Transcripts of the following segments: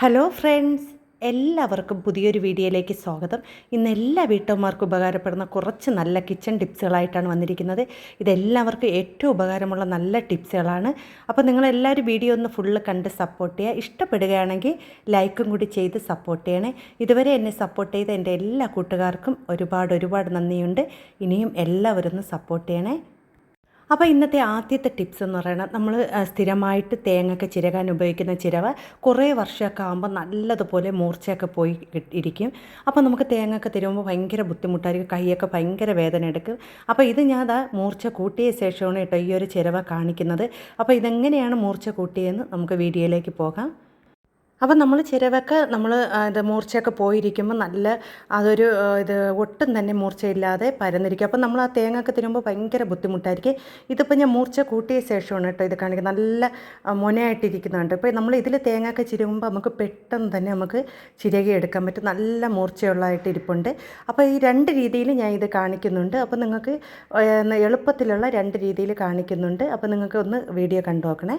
Hello friends എല്ലാവർക്കും പുതിയൊരു വീഡിയോയിലേക്ക് സ്വാഗതം. ഇന്ന് എല്ലാ വീട്ടമ്മമാർക്കും ഉപകാരപ്പെടുന്ന കുറച്ച് നല്ല കിച്ചൺ ടിപ്സുകളായിട്ടാണ് വന്നിരിക്കുന്നത്. ഇതെല്ലാവർക്കും ഏറ്റവും ഉപകാരമുള്ള നല്ല ടിപ്സുകളാണ് അപ്പോൾ നിങ്ങളെല്ലാവരും വീഡിയോ ഒന്ന് ഫുള്ള് കണ്ട് സപ്പോർട്ട് ചെയ്യുക. ഇഷ്ടപ്പെടുകയാണെങ്കിൽ ലൈക്കും കൂടി ചെയ്ത് സപ്പോർട്ട് ചെയ്യണേ. ഇതുവരെ എന്നെ സപ്പോർട്ട് ചെയ്ത എന്റെ എല്ലാ കൂട്ടുകാർക്കും ഒരുപാട് ഒരുപാട് നന്ദിയുണ്ട്. ഇനിയും എല്ലാവരും ഒന്ന് സപ്പോർട്ട് ചെയ്യണേ. അപ്പോൾ ഇന്നത്തെ ആദ്യത്തെ ടിപ്സ് എന്ന് പറയുന്നത് നമ്മൾ സ്ഥിരമായിട്ട് തേങ്ങയൊക്കെ ചിരകാൻ ഉപയോഗിക്കുന്ന ചിരവ കുറേ വർഷമൊക്കെ ആകുമ്പോൾ നല്ലതുപോലെ മൂർച്ചയൊക്കെ പോയി ഇരിക്കും. അപ്പോൾ നമുക്ക് തേങ്ങയൊക്കെ തരുമ്പോൾ ഭയങ്കര ബുദ്ധിമുട്ടായിരിക്കും കൈയൊക്കെ ഭയങ്കര വേദന എടുക്കും. അപ്പോൾ ഇത് ഞാൻ അതാ മൂർച്ച കൂട്ടിയ ശേഷമാണ് കേട്ടോ ഈ ഒരു ചിരവ കാണിക്കുന്നത്. അപ്പോൾ ഇതെങ്ങനെയാണ് മൂർച്ച കൂട്ടിയതെന്ന് നമുക്ക് വീഡിയോയിലേക്ക് പോകാം. അപ്പം നമ്മൾ ചിരവൊക്കെ നമ്മൾ ഇത് മൂർച്ചയൊക്കെ പോയിരിക്കുമ്പോൾ നല്ല അതൊരു ഇത് ഒട്ടും തന്നെ മൂർച്ചയില്ലാതെ പരന്നിരിക്കും. അപ്പം നമ്മൾ ആ തേങ്ങ ഒക്കെ തിരുമ്പോൾ ഭയങ്കര ബുദ്ധിമുട്ടായിരിക്കും. ഇതിപ്പോൾ ഞാൻ മൂർച്ച കൂട്ടിയ ശേഷമാണ് കേട്ടോ ഇത് കാണിക്കുന്നത്. നല്ല മൊനയായിട്ടിരിക്കുന്നുണ്ട്. ഇപ്പോൾ നമ്മൾ ഇതിൽ തേങ്ങ ചിരുമ്പോൾ നമുക്ക് പെട്ടെന്ന് തന്നെ നമുക്ക് ചിരകി എടുക്കാൻ പറ്റും. നല്ല മൂർച്ചയുള്ളതായിട്ട് ഇരിപ്പുണ്ട് അപ്പോൾ ഈ രണ്ട് രീതിയിൽ ഞാൻ ഇത് കാണിക്കുന്നുണ്ട്. അപ്പോൾ നിങ്ങൾക്ക് എളുപ്പത്തിലുള്ള രണ്ട് രീതിയിൽ കാണിക്കുന്നുണ്ട്. അപ്പോൾ നിങ്ങൾക്ക് ഒന്ന് വീഡിയോ കണ്ടു നോക്കണേ.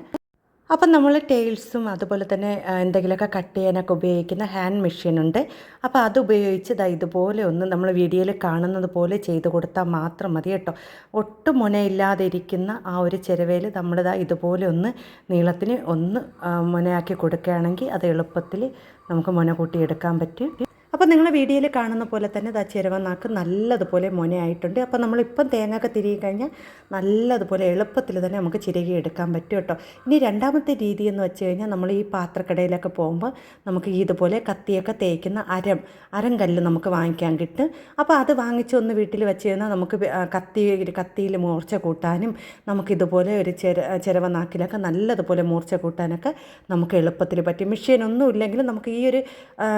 അപ്പം നമ്മൾ ടെയിൽസും അതുപോലെ തന്നെ എന്തെങ്കിലുമൊക്കെ കട്ട് ചെയ്യാനൊക്കെ ഉപയോഗിക്കുന്ന ഹാൻഡ് മെഷീനുണ്ട് അപ്പോൾ അത് ഉപയോഗിച്ച് ദാ ഇതുപോലെ ഒന്ന് നമ്മൾ വീഡിയോയിൽ കാണുന്നത് പോലെ ചെയ്ത് കൊടുത്താൽ മാത്രം മതി കേട്ടോ. ഒട്ടും മുനയില്ലാതെ ഇരിക്കുന്ന ആ ഒരു ചിരവയിൽ നമ്മൾ ദാ ഇതുപോലെ ഒന്ന് നീളത്തിന് ഒന്ന് മുനയാക്കി കൊടുക്കുകയാണെങ്കിൽ അത് എളുപ്പത്തിൽ നമുക്ക് മുന കൂട്ടിയെടുക്കാൻ പറ്റും. അപ്പോൾ നിങ്ങൾ വീഡിയോയിൽ കാണുന്ന പോലെ തന്നെ ദാ ചിരവനാക്ക് നല്ലതുപോലെ മുനയായിട്ടുണ്ട് അപ്പോൾ നമ്മളിപ്പം തേങ്ങയൊക്കെ തിരികെ കഴിഞ്ഞാൽ നല്ലതുപോലെ എളുപ്പത്തിൽ തന്നെ നമുക്ക് ചിരകി എടുക്കാൻ പറ്റും കേട്ടോ. ഇനി രണ്ടാമത്തെ രീതി എന്ന് വെച്ച് കഴിഞ്ഞാൽ നമ്മൾ ഈ പാത്രക്കടയിലൊക്കെ പോകുമ്പോൾ നമുക്ക് ഇതുപോലെ കത്തിയൊക്കെ തേക്കുന്ന അരം അരം കല്ല് നമുക്ക് വാങ്ങിക്കാൻ കിട്ടും. അപ്പോൾ അത് വാങ്ങിച്ച് ഒന്ന് വീട്ടിൽ വെച്ച് കഴിഞ്ഞാൽ നമുക്ക് കത്തി കത്തിയിൽ മൂർച്ച കൂട്ടാനും നമുക്കിതുപോലെ ഒരു ചെര ചിരവനാക്കിലൊക്കെ നല്ലതുപോലെ മൂർച്ച കൂട്ടാനൊക്കെ നമുക്ക് എളുപ്പത്തിൽ പറ്റും. മെഷീനൊന്നും ഇല്ലെങ്കിലും നമുക്ക് ഈ ഒരു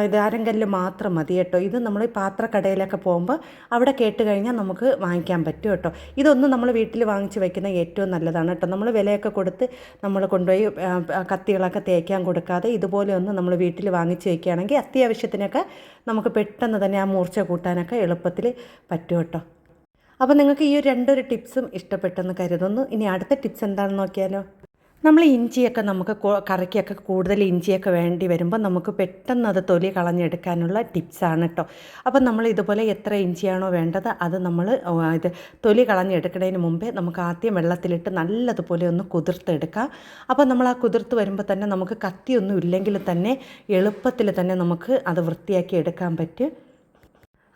ഇത് അരങ്കല്ല് മാത്രം മതി കേട്ടോ. ഇത് നമ്മൾ പാത്രക്കടയിലൊക്കെ പോകുമ്പോൾ അവിടെ കേട്ട് കഴിഞ്ഞാൽ നമുക്ക് വാങ്ങിക്കാൻ പറ്റും കേട്ടോ. ഇതൊന്നും നമ്മൾ വീട്ടിൽ വാങ്ങിച്ച് വെക്കുന്ന ഏറ്റവും നല്ലതാണ് കേട്ടോ. നമ്മൾ വിലയൊക്കെ കൊടുത്ത് നമ്മൾ കൊണ്ടുപോയി കത്തികളൊക്കെ തേക്കാൻ കൊടുക്കാതെ ഇതുപോലെ ഒന്ന് നമ്മൾ വീട്ടിൽ വാങ്ങിച്ച് വയ്ക്കുകയാണെങ്കിൽ അത്യാവശ്യത്തിനൊക്കെ നമുക്ക് പെട്ടെന്ന് തന്നെ ആ മൂർച്ച കൂട്ടാനൊക്കെ എളുപ്പത്തിൽ പറ്റും കേട്ടോ. അപ്പോൾ നിങ്ങൾക്ക് ഈ രണ്ടൊരു ടിപ്സും ഇഷ്ടപ്പെട്ടെന്ന് കരുതുന്നു. ഇനി അടുത്ത ടിപ്സ് എന്താണെന്ന് നോക്കിയാലോ? നമ്മൾ ഇഞ്ചിയൊക്കെ നമുക്ക് കറിക്കൊക്കെ കൂടുതൽ ഇഞ്ചിയൊക്കെ വേണ്ടി വരുമ്പോൾ നമുക്ക് പെട്ടെന്ന് അത് തൊലി കളഞ്ഞെടുക്കാനുള്ള ടിപ്സാണ് കേട്ടോ അപ്പോൾ നമ്മൾ ഇതുപോലെ എത്ര ഇഞ്ചിയാണോ വേണ്ടത് അത് നമ്മൾ ഇത് തൊലി കളഞ്ഞെടുക്കുന്നതിന് മുമ്പേ നമുക്ക് ആദ്യം വെള്ളത്തിലിട്ട് നല്ലതുപോലെ ഒന്ന് കുതിർത്തെടുക്കാം. അപ്പോൾ നമ്മൾ ആ കുതിർത്ത് വരുമ്പോൾ തന്നെ നമുക്ക് കത്തിയൊന്നും ഇല്ലെങ്കിൽ തന്നെ എളുപ്പത്തിൽ തന്നെ നമുക്ക് അത് വൃത്തിയാക്കി എടുക്കാൻ പറ്റും.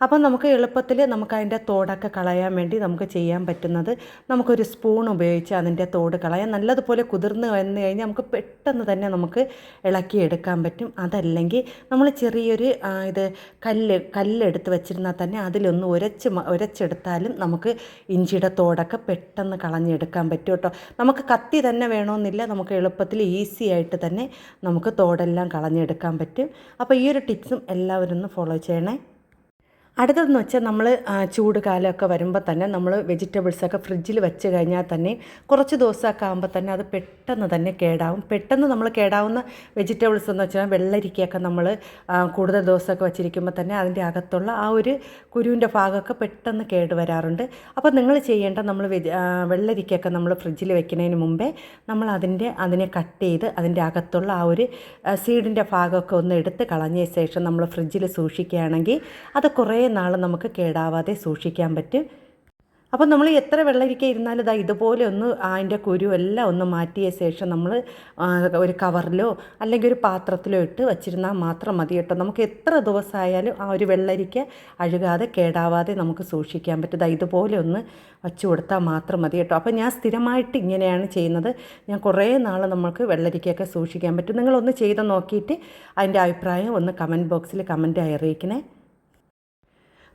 അപ്പം നമുക്ക് എളുപ്പത്തിൽ നമുക്ക് അതിന്റെ തോടൊക്കെ കളയാൻ വേണ്ടി നമുക്ക് ചെയ്യാൻ പറ്റുന്നത് നമുക്കൊരു സ്പൂൺ ഉപയോഗിച്ച് അതിന്റെ തോട് കളയാം. നല്ലതുപോലെ കുതിർന്ന് വന്നു കഴിഞ്ഞാൽ നമുക്ക് പെട്ടെന്ന് തന്നെ നമുക്ക് ഇളക്കി എടുക്കാൻ പറ്റും. അതല്ലെങ്കിൽ നമ്മൾ ചെറിയൊരു ഇത് കല്ല് കല്ലെടുത്ത് വെച്ചിരുന്നാൽ തന്നെ അതിലൊന്ന് ഉരച്ച് ഉരച്ചെടുത്താലും നമുക്ക് ഇഞ്ചിയുടെ തോടൊക്കെ പെട്ടെന്ന് കളഞ്ഞെടുക്കാൻ പറ്റും കേട്ടോ. നമുക്ക് കത്തി തന്നെ വേണമെന്നില്ല. നമുക്ക് എളുപ്പത്തിൽ ഈസി ആയിട്ട് തന്നെ നമുക്ക് തോടെല്ലാം കളഞ്ഞെടുക്കാൻ പറ്റും. അപ്പോൾ ഈ ഒരു ടിപ്സും എല്ലാവരും ഒന്ന് ഫോളോ ചെയ്യണേ. അടുത്തതെന്ന് വെച്ചാൽ നമ്മൾ ചൂട് കാലമൊക്കെ വരുമ്പോൾ തന്നെ നമ്മൾ വെജിറ്റബിൾസൊക്കെ ഫ്രിഡ്ജിൽ വെച്ച് കഴിഞ്ഞാൽ തന്നെ കുറച്ച് ദിവസമൊക്കെ ആകുമ്പോൾ തന്നെ അത് പെട്ടെന്ന് തന്നെ കേടാവും. പെട്ടെന്ന് നമ്മൾ കേടാവുന്ന വെജിറ്റബിൾസ് എന്ന് വെച്ചാൽ വെള്ളരിക്കയൊക്കെ നമ്മൾ കൂടുതൽ ദിവസമൊക്കെ വെച്ചിരിക്കുമ്പോൾ തന്നെ അതിന്റെ അകത്തുള്ള ആ ഒരു കുരുവിന്റെ ഭാഗമൊക്കെ പെട്ടെന്ന് കേട് വരാറുണ്ട്. അപ്പോൾ നിങ്ങൾ ചെയ്യേണ്ട നമ്മൾ വെജ് വെള്ളരിക്കയൊക്കെ നമ്മൾ ഫ്രിഡ്ജിൽ വെക്കുന്നതിന് മുമ്പേ നമ്മൾ അതിന്റെ അതിനെ കട്ട് ചെയ്ത് അതിന്റെ അകത്തുള്ള ആ ഒരു സീഡിന്റെ ഭാഗമൊക്കെ ഒന്ന് എടുത്ത് കളഞ്ഞ ശേഷം നമ്മൾ ഫ്രിഡ്ജിൽ സൂക്ഷിക്കുകയാണെങ്കിൽ അത് കുറേ നാൾ നമുക്ക് കേടാവാതെ സൂക്ഷിക്കാൻ പറ്റും. അപ്പോൾ നമ്മൾ എത്ര വെള്ളരിക്ക ഇരുന്നാലും ഇതാ ഇതുപോലെ ഒന്ന് അതിന്റെ കുരു എല്ലാം ഒന്ന് മാറ്റിയ ശേഷം നമ്മൾ ഒരു കവറിലോ അല്ലെങ്കിൽ ഒരു പാത്രത്തിലോ ഇട്ട് വച്ചിരുന്നാൽ മാത്രം മതി കേട്ടോ. നമുക്ക് എത്ര ദിവസമായാലും ആ ഒരു വെള്ളരിക്ക അഴുകാതെ കേടാവാതെ നമുക്ക് സൂക്ഷിക്കാൻ പറ്റും. ദാ ഇതുപോലെ ഒന്ന് വച്ച് കൊടുത്താൽ മാത്രം മതി കേട്ടോ. അപ്പോൾ ഞാൻ സ്ഥിരമായിട്ട് ഇങ്ങനെയാണ് ചെയ്യുന്നത്. ഞാൻ കുറേ നാൾ നമുക്ക് വെള്ളരിക്കയൊക്കെ സൂക്ഷിക്കാൻ പറ്റും. നിങ്ങളൊന്ന് ചെയ്ത് നോക്കിയിട്ട് അതിന്റെ അഭിപ്രായം ഒന്ന് കമന്റ് ബോക്സിൽ കമന്റായി അറിയിക്കണേ.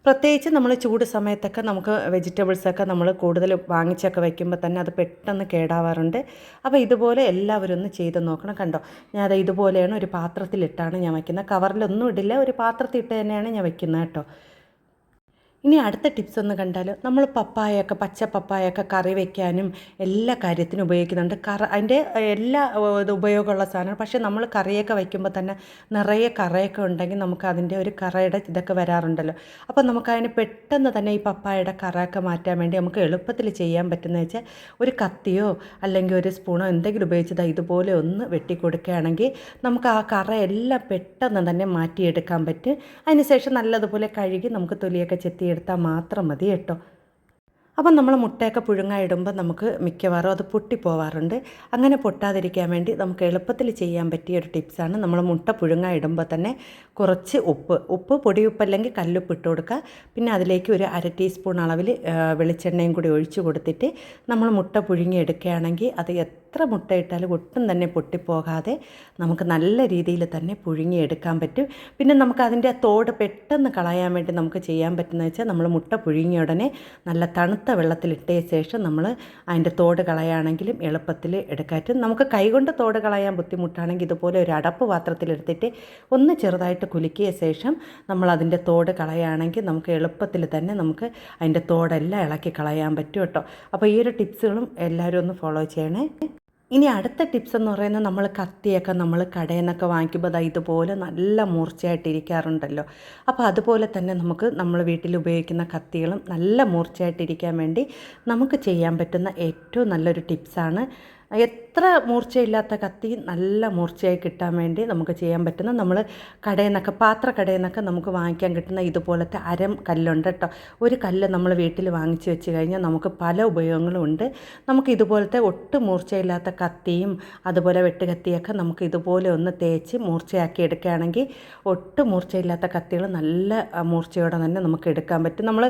പ്രത്യേകിച്ച് നമ്മൾ ചൂട് സമയത്തൊക്കെ നമുക്ക് വെജിറ്റബിൾസൊക്കെ നമ്മൾ കൂടുതൽ വാങ്ങിച്ചൊക്കെ വയ്ക്കുമ്പോൾ തന്നെ അത് പെട്ടെന്ന് കേടാവാറുണ്ട്. അപ്പോൾ ഇതുപോലെ എല്ലാവരും ഒന്ന് ചെയ്ത് നോക്കണം കണ്ടോ? ഞാൻ അത് ഇതുപോലെയാണ് ഒരു പാത്രത്തിലിട്ടാണ് ഞാൻ വയ്ക്കുന്നത് കവറിലൊന്നും ഇടില്ല ഒരു പാത്രത്തിൽ ഇട്ട് തന്നെയാണ് ഞാൻ വയ്ക്കുന്നത് കേട്ടോ. ഇനി അടുത്ത ടിപ്സ് ഒന്ന് കണ്ടാൽ നമ്മൾ പപ്പായൊക്കെ പച്ച പപ്പായൊക്കെ കറി വെക്കാനും എല്ലാ കാര്യത്തിനും ഉപയോഗിക്കുന്നുണ്ട്. കറ അതിന്റെ എല്ലാ ഇത് ഉപയോഗമുള്ള സാധനമാണ് പക്ഷേ നമ്മൾ കറിയൊക്കെ വയ്ക്കുമ്പോൾ തന്നെ നിറയെ കറയൊക്കെ ഉണ്ടെങ്കിൽ നമുക്ക് അതിന്റെ ഒരു കറയുടെ ഇതൊക്കെ വരാറുണ്ടല്ലോ. അപ്പോൾ നമുക്ക് അതിന് പെട്ടെന്ന് തന്നെ ഈ പപ്പായയുടെ കറയൊക്കെ മാറ്റാൻ വേണ്ടി നമുക്ക് എളുപ്പത്തിൽ ചെയ്യാൻ പറ്റുന്നത് വെച്ചാൽ ഒരു കത്തിയോ അല്ലെങ്കിൽ ഒരു സ്പൂണോ എന്തെങ്കിലും ഉപയോഗിച്ചത് ഇതുപോലെ ഒന്ന് വെട്ടിക്കൊടുക്കുകയാണെങ്കിൽ നമുക്ക് ആ കറ എല്ലാം പെട്ടെന്ന് തന്നെ മാറ്റിയെടുക്കാൻ പറ്റും. അതിനുശേഷം നല്ലതുപോലെ കഴുകി നമുക്ക് തൊലിയൊക്കെ ചെത്തിയെടുത്താൽ മാത്രം മതി കേട്ടോ. അപ്പം നമ്മൾ മുട്ടയൊക്കെ പുഴുങ്ങാൻ ഇടുമ്പോൾ നമുക്ക് മിക്കവാറും അത് പൊട്ടിപ്പോവാറുണ്ട്. അങ്ങനെ പൊട്ടാതിരിക്കാൻ വേണ്ടി നമുക്ക് എളുപ്പത്തിൽ ചെയ്യാൻ പറ്റിയ ഒരു ടിപ്സാണ് നമ്മൾ മുട്ട പുഴുങ്ങാൻ ഇടുമ്പോൾ തന്നെ കുറച്ച് ഉപ്പ്. ഉപ്പ് പൊടിയുപ്പ് അല്ലെങ്കിൽ കല്ലുപ്പ് ഇട്ട് കൊടുക്കുക. പിന്നെ അതിലേക്ക് ഒരു അര ടീസ്പൂൺ അളവിൽ വെളിച്ചെണ്ണയും കൂടി ഒഴിച്ചു കൊടുത്തിട്ട് നമ്മൾ മുട്ട പുഴുങ്ങി എടുക്കുകയാണെങ്കിൽ അത് എത്ര മുട്ടയിട്ടാലും ഒട്ടും തന്നെ പൊട്ടിപ്പോകാതെ നമുക്ക് നല്ല രീതിയിൽ തന്നെ പുഴുങ്ങിയെടുക്കാൻ പറ്റും. പിന്നെ നമുക്ക് അതിന്റെ തോട് പെട്ടെന്ന് കളയാൻ വേണ്ടി നമുക്ക് ചെയ്യാൻ പറ്റുന്ന വെച്ചാൽ നമ്മൾ മുട്ട പുഴുങ്ങിയ ഉടനെ നല്ല തണുത്ത വെള്ളത്തിലിട്ട ശേഷം നമ്മൾ അതിന്റെ തോട് കളയാണെങ്കിലും എളുപ്പത്തിൽ എടുക്കാറ്റും നമുക്ക് കൈകൊണ്ട് തോട് കളയാൻ ബുദ്ധിമുട്ടാണെങ്കിൽ ഇതുപോലെ ഒരു അടപ്പ് പാത്രത്തിലെടുത്തിട്ട് ഒന്ന് ചെറുതായിട്ട് കുലുക്കിയ ശേഷം നമ്മൾ അതിന്റെ തോട് കളയുകയാണെങ്കിൽ നമുക്ക് എളുപ്പത്തിൽ തന്നെ നമുക്ക് അതിന്റെ തോടെല്ലാം ഇളക്കി കളയാൻ പറ്റും കേട്ടോ. അപ്പോൾ ഈ ഒരു ടിപ്സുകളും എല്ലാവരും ഒന്ന് ഫോളോ ചെയ്യണേ. ഇനി അടുത്ത ടിപ്സ് എന്ന് പറയുന്നത് നമ്മൾ കത്തിയൊക്കെ നമ്മൾ കടയിൽ നിന്നൊക്കെ വാങ്ങിക്കുമ്പോൾ അത് ഇതുപോലെ നല്ല മൂർച്ചയായിട്ടിരിക്കാറുണ്ടല്ലോ അപ്പോൾ അതുപോലെ തന്നെ നമുക്ക് നമ്മൾ വീട്ടിൽ ഉപയോഗിക്കുന്ന കത്തികളും നല്ല മൂർച്ചയായിട്ടിരിക്കാൻ വേണ്ടി നമുക്ക് ചെയ്യാൻ പറ്റുന്ന ഏറ്റവും നല്ലൊരു ടിപ്സാണ് എത്ര മൂർച്ചയില്ലാത്ത കത്തി നല്ല മൂർച്ചയായി കിട്ടാൻ വേണ്ടി നമുക്ക് ചെയ്യാൻ പറ്റുന്ന നമ്മൾ കടയിൽ നിന്നൊക്കെ പാത്ര കടയിൽ നിന്നൊക്കെ നമുക്ക് വാങ്ങിക്കാൻ കിട്ടുന്ന ഇതുപോലത്തെ അരം കല്ലുണ്ട് കേട്ടോ. ഒരു കല്ല് നമ്മൾ വീട്ടിൽ വാങ്ങിച്ച് വെച്ച് കഴിഞ്ഞാൽ നമുക്ക് പല ഉപയോഗങ്ങളും ഉണ്ട്. നമുക്ക് ഇതുപോലത്തെ ഒട്ടും മൂർച്ചയില്ലാത്ത കത്തിയും അതുപോലെ വെട്ടുകത്തിയൊക്കെ നമുക്ക് ഇതുപോലെ ഒന്ന് തേച്ച് മൂർച്ചയാക്കി എടുക്കുകയാണെങ്കിൽ ഒട്ടും മൂർച്ചയില്ലാത്ത കത്തികൾ നല്ല മൂർച്ചയോടെ തന്നെ നമുക്ക് എടുക്കാൻ പറ്റും. നമ്മൾ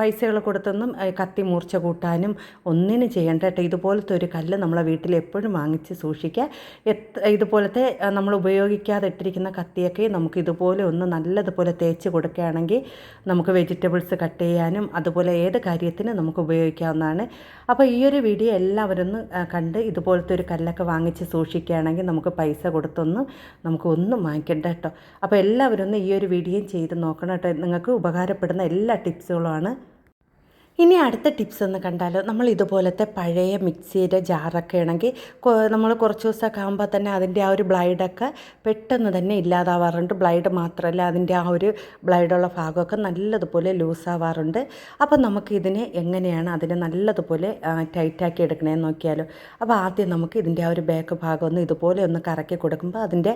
പൈസകൾ കൊടുത്തൊന്നും കത്തി മൂർച്ച കൂട്ടാനും ഒന്നിനും ചെയ്യേണ്ട കേട്ടോ. ഇതുപോലത്തെ ഒരു കല്ല് നമ്മളെ വീട്ടിൽ എപ്പോഴും വാങ്ങിച്ച് സൂക്ഷിക്കുക. എത്ര ഇതുപോലത്തെ നമ്മൾ ഉപയോഗിക്കാതെ ഇട്ടിരിക്കുന്ന കത്തിയൊക്കെ നമുക്ക് ഇതുപോലെ ഒന്ന് നല്ലതുപോലെ തേച്ച് കൊടുക്കുകയാണെങ്കിൽ നമുക്ക് വെജിറ്റബിൾസ് കട്ട് ചെയ്യാനും അതുപോലെ ഏത് കാര്യത്തിന് നമുക്ക് ഉപയോഗിക്കാവുന്നതാണ്. അപ്പോൾ ഈ ഒരു വീഡിയോ എല്ലാവരും ഒന്ന് കണ്ട് ഇതുപോലത്തെ ഒരു കല്ലൊക്കെ വാങ്ങിച്ച് സൂക്ഷിക്കുകയാണെങ്കിൽ നമുക്ക് പൈസ കൊടുത്തൊന്നും നമുക്ക് ഒന്നും വാങ്ങിക്കണ്ട കേട്ടോ. അപ്പോൾ എല്ലാവരും ഒന്ന് ഈ ഒരു വീഡിയോയും ചെയ്ത് നോക്കണം കേട്ടോ. നിങ്ങൾക്ക് ഉപകാരപ്പെടുന്ന എല്ലാ ടിപ്സുകളുമാണ്. ഇനി അടുത്ത ടിപ്സ് എന്ന് കണ്ടാൽ നമ്മൾ ഇതുപോലത്തെ പഴയ മിക്സിയുടെ ജാറൊക്കെ ആണെങ്കിൽ നമ്മൾ കുറച്ച് ദിവസമൊക്കെ ആകുമ്പോൾ തന്നെ അതിന്റെ ആ ഒരു ബ്ലൈഡൊക്കെ പെട്ടെന്ന് തന്നെ ഇല്ലാതാവാറുണ്ട്. ബ്ലൈഡ് മാത്രമല്ല അതിന്റെ ആ ഒരു ബ്ലൈഡുള്ള ഭാഗമൊക്കെ നല്ലതുപോലെ ലൂസാവാറുണ്ട്. അപ്പോൾ നമുക്ക് ഇതിനെ എങ്ങനെയാണ് അതിനെ നല്ലതുപോലെ ടൈറ്റാക്കി എടുക്കണേന്ന് നോക്കിയാലോ. അപ്പോൾ ആദ്യം നമുക്ക് ഇതിന്റെ ആ ഒരു ബാക്ക് ഭാഗം ഒന്ന് ഇതുപോലെ ഒന്ന് കറക്കി കൊടുക്കുമ്പോൾ അതിന്റെ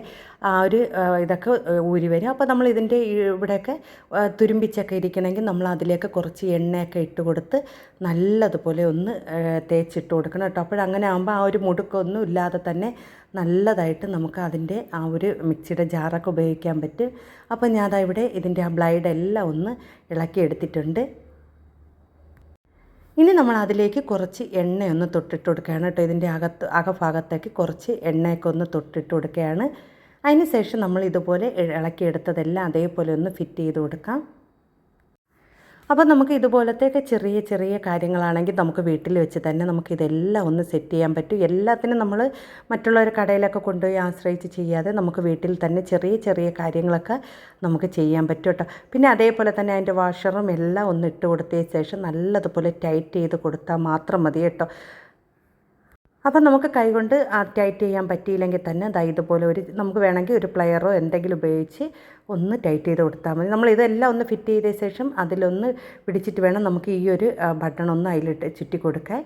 ആ ഒരു ഇതൊക്കെ ഊരി വരും. അപ്പോൾ നമ്മൾ ഇതിന്റെ ഇവിടെയൊക്കെ തുരുമ്പിച്ചൊക്കെ ഇരിക്കണമെങ്കിൽ നമ്മൾ അതിലേക്ക് കുറച്ച് എണ്ണയൊക്കെ ഇട്ട് കൊടുത്ത് നല്ലതുപോലെ ഒന്ന് തേച്ചിട്ട് കൊടുക്കണം കേട്ടോ. അപ്പോഴങ്ങനെ ആകുമ്പോൾ ആ ഒരു മുടുക്കൊന്നും ഇല്ലാതെ തന്നെ നല്ലതായിട്ട് നമുക്ക് അതിന്റെ ആ ഒരു മിക്സിയുടെ ജാറൊക്കെ ഉപയോഗിക്കാൻ പറ്റും. അപ്പോൾ ഞാൻ ഇവിടെ ഇതിന്റെ ആ ബ്ലൈഡ് എല്ലാം ഒന്ന് ഇളക്കിയെടുത്തിട്ടുണ്ട് ഇനി നമ്മൾ അതിലേക്ക് കുറച്ച് എണ്ണയൊന്ന് തൊട്ടിട്ട് കൊടുക്കുകയാണ് കേട്ടോ. ഇതിന്റെ അകത്ത് അകഭാഗത്തേക്ക് കുറച്ച് എണ്ണയൊക്കെ ഒന്ന് തൊട്ടിട്ട് കൊടുക്കുകയാണ്. അതിന് ശേഷം നമ്മൾ ഇതുപോലെ ഇളക്കിയെടുത്തതെല്ലാം അതേപോലെ ഒന്ന് ഫിറ്റ് ചെയ്ത് കൊടുക്കാം. അപ്പോൾ നമുക്ക് ഇതുപോലത്തെയൊക്കെ ചെറിയ ചെറിയ കാര്യങ്ങളാണെങ്കിൽ നമുക്ക് വീട്ടിൽ വെച്ച് തന്നെ നമുക്ക് ഇതെല്ലാം ഒന്ന് സെറ്റ് ചെയ്യാൻ പറ്റും. എല്ലാത്തിനും നമ്മൾ മറ്റുള്ളവർ കടയിലൊക്കെ കൊണ്ടുപോയി ആശ്രയിച്ച് ചെയ്യാതെ നമുക്ക് വീട്ടിൽ തന്നെ ചെറിയ ചെറിയ കാര്യങ്ങളൊക്കെ നമുക്ക് ചെയ്യാൻ പറ്റും കേട്ടോ. പിന്നെ അതേപോലെ തന്നെ അതിന്റെ വാഷറും എല്ലാം ഒന്ന് ഇട്ട് കൊടുത്തതിന് ശേഷം നല്ലതുപോലെ ടൈറ്റ് ചെയ്ത് കൊടുത്താൽ മാത്രം മതി കേട്ടോ. അപ്പം നമുക്ക് കൈകൊണ്ട് ടൈറ്റ് ചെയ്യാൻ പറ്റിയില്ലെങ്കിൽ തന്നെ ദാ ഇതുപോലെ ഒരു നമുക്ക് വേണമെങ്കിൽ ഒരു പ്ലെയറോ എന്തെങ്കിലും ഉപയോഗിച്ച് ഒന്ന് ടൈറ്റ് ചെയ്ത് കൊടുത്താൽ മതി. നമ്മൾ ഇതെല്ലാം ഒന്ന് ഫിറ്റ് ചെയ്ത ശേഷം അതിലൊന്ന് പിടിച്ചിട്ട് വേണം നമുക്ക് ഈ ഒരു ബട്ടൺ ഒന്ന് അതിലിട്ട് ചുറ്റി കൊടുക്കാൻ.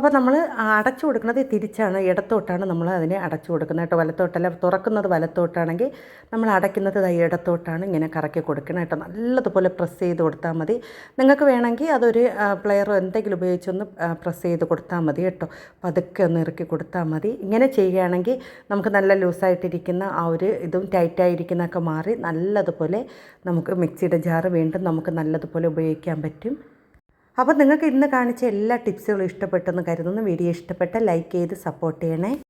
അപ്പോൾ നമ്മൾ അടച്ചു കൊടുക്കുന്നത് തിരിച്ചാണ് ഇടത്തോട്ടാണ് നമ്മൾ അതിനെ അടച്ചു കൊടുക്കുന്നത് കേട്ടോ. വലത്തോട്ടല്ല തുറക്കുന്നത് വലത്തോട്ടാണെങ്കിൽ നമ്മൾ അടയ്ക്കുന്നത് ഇടത്തോട്ടാണ് ഇങ്ങനെ കറക്കി കൊടുക്കണം കേട്ടോ. നല്ലതുപോലെ പ്രസ് ചെയ്ത് കൊടുത്താൽ മതി. നിങ്ങൾക്ക് വേണമെങ്കിൽ അതൊരു പ്ലെയറോ എന്തെങ്കിലും ഉപയോഗിച്ചൊന്ന് പ്രസ് ചെയ്ത് കൊടുത്താൽ മതി കേട്ടോ. പതുക്കെ ഒന്ന് ഇറക്കി കൊടുത്താൽ മതി. ഇങ്ങനെ ചെയ്യുകയാണെങ്കിൽ നമുക്ക് നല്ല ലൂസായിട്ടിരിക്കുന്ന ആ ഒരു ഇതും ടൈറ്റായിരിക്കുന്നതൊക്കെ മാറി നല്ലതുപോലെ നമുക്ക് മിക്സിയുടെ ജാറ് വീണ്ടും നമുക്ക് നല്ലതുപോലെ ഉപയോഗിക്കാൻ പറ്റും. അപ്പോൾ നിങ്ങൾക്ക് ഇന്ന് കാണിച്ച എല്ലാ ടിപ്സുകളും ഇഷ്ടപ്പെട്ടെന്ന് കരുതുന്നു. വീഡിയോ ഇഷ്ടപ്പെട്ട ലൈക്ക് ചെയ്ത് സപ്പോർട്ട് ചെയ്യണേ.